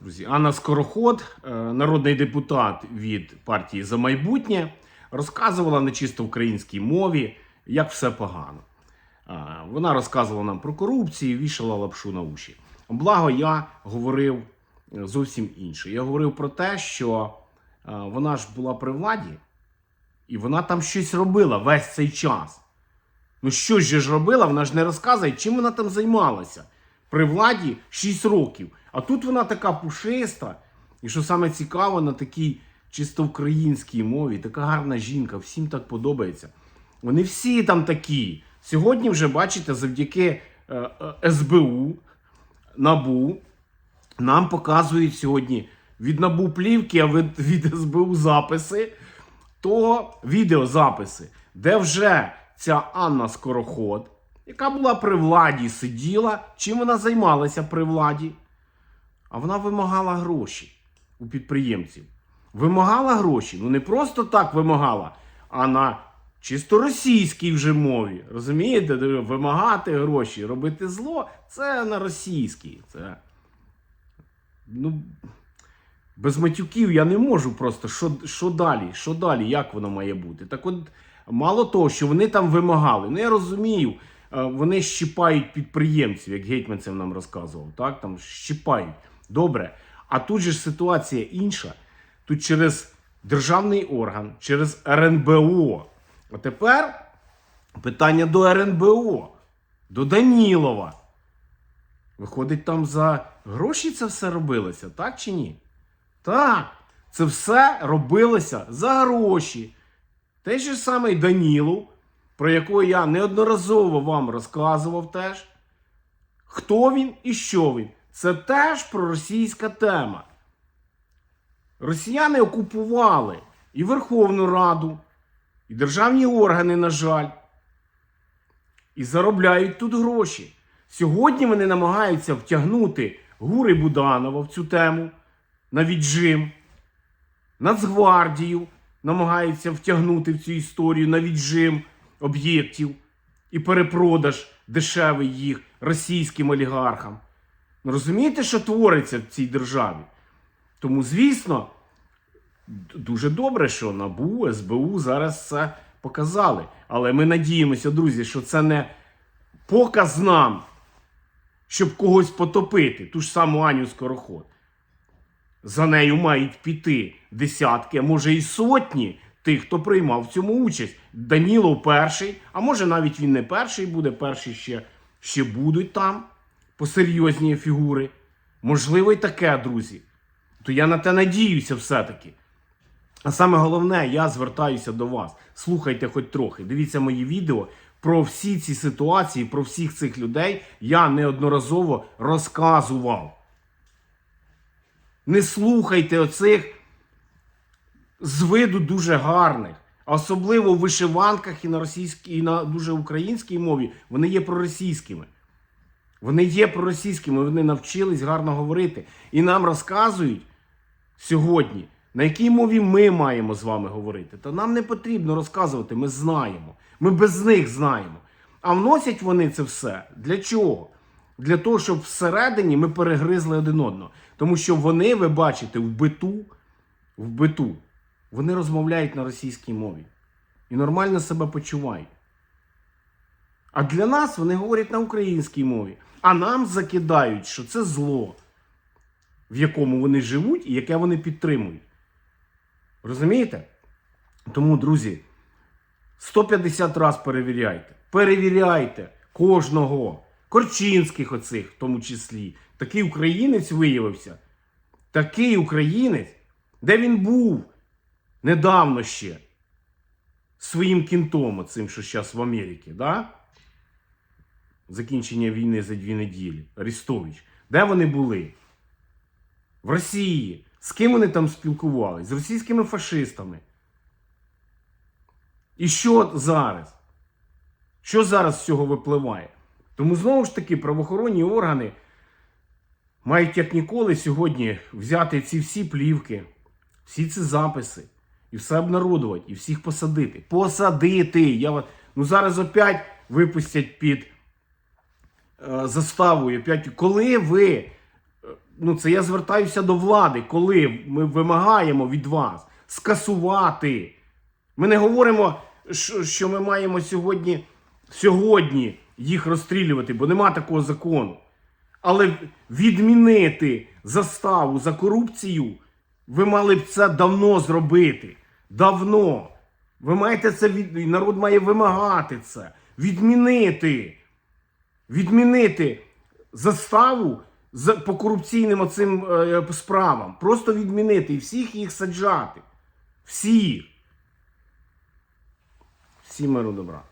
Друзі, Анна Скороход, е, народний депутат від партії за майбутнє, розказувала на чисто українській мові, як все погано. Е, Вона розказувала нам про корупцію, вішала лапшу на уші. Благо, я говорив е, зовсім інше. Я говорив про те, що вона ж була при владі, і вона там щось робила весь цей час. Ну що ж ж робила, вона ж не розказує, чим вона там займалася. При владі 6 років. А тут вона така пушиста. І що саме цікаво, на такій чисто українській мові, така гарна жінка, всім так подобається. Вони всі там такі. Сьогодні вже бачите, завдяки е, е, СБУ, НАБУ, нам показують сьогодні від НАБУ плівки, а від, від СБУ записи, то відеозаписи, де вже ця Анна Скороход, яка була при владі, сиділа, чим вона займалася при владі? А вона вимагала гроші у підприємців. Вимагала гроші. Ну не просто так вимагала, а на чисто російській вже мові. Розумієте? Вимагати гроші, робити зло це на російській. Це ну, без матюків я не можу просто. Що, що далі? Що далі? Як воно має бути? Так от, мало того, що вони там вимагали. Ну я розумію, вони щипають підприємців, як гетьманцев нам розказував. Так, там щипають. Добре. А тут же ж ситуація інша. Тут через державний орган, через РНБО. А тепер питання до РНБО, до Данілова. Виходить, там за гроші це все робилося, так чи ні? Так, це все робилося за гроші. Той же самий Данілов, про якого я неодноразово вам розказував теж. Хто він і що він? Це теж проросійська тема. Росіяни окупували і Верховну Раду, і державні органи, на жаль, і заробляють тут гроші. Сьогодні вони намагаються втягнути Гури Буданова в цю тему на віджим. Нацгвардію намагаються втягнути в цю історію на віджим об'єктів і перепродаж дешевий їх російським олігархам. Ну, розумієте, що твориться в цій державі? Тому, звісно, дуже добре, що НАБУ, СБУ зараз це показали. Але ми надіємося, друзі, що це не показ нам, щоб когось потопити, ту ж саму Аню Скороход. За нею мають піти десятки, а може і сотні тих, хто приймав в цьому участь. Данілов перший, а може навіть він не перший буде, перші ще, ще будуть там посерйозні фігури. Можливо, і таке, друзі. То я на те надіюся все-таки. А саме головне, я звертаюся до вас. Слухайте хоч трохи. Дивіться мої відео про всі ці ситуації, про всіх цих людей я неодноразово розказував. Не слухайте оцих з виду дуже гарних, особливо в вишиванках і на російській, і на дуже українській мові, вони є проросійськими. Вони є проросійськими, вони навчились гарно говорити. І нам розказують сьогодні, на якій мові ми маємо з вами говорити. Та нам не потрібно розказувати, ми знаємо. Ми без них знаємо. А вносять вони це все для чого? Для того, щоб всередині ми перегризли один одного. Тому що вони, ви бачите, в биту, в биту, вони розмовляють на російській мові. І нормально себе почувають. А для нас вони говорять на українській мові. А нам закидають, що це зло, в якому вони живуть і яке вони підтримують. Розумієте? Тому, друзі, 150 раз перевіряйте. Перевіряйте кожного. Корчинських оцих, в тому числі. Такий українець виявився. Такий українець, де він був недавно ще своїм кінтом, оцим, що зараз в Америці, да? закінчення війни за дві неділі. Арестович. Де вони були? В Росії. З ким вони там спілкувалися? З російськими фашистами. І що зараз? Що зараз з цього випливає? Тому знову ж таки правоохоронні органи мають як ніколи сьогодні взяти ці всі плівки, всі ці записи і все обнародувати, і всіх посадити. Посадити! Я... Ну зараз опять випустять під е, заставою. Опять... Коли ви е, ну це я звертаюся до влади, коли ми вимагаємо від вас скасувати. Ми не говоримо, що ми маємо сьогодні, сьогодні їх розстрілювати, бо нема такого закону. Але відмінити заставу за корупцію, ви мали б це давно зробити. Давно. Ви маєте це від... народ має вимагати це. Відмінити. Відмінити заставу за... по корупційним оцим е, справам. Просто відмінити і всіх їх саджати. Всіх. Всім миру добра.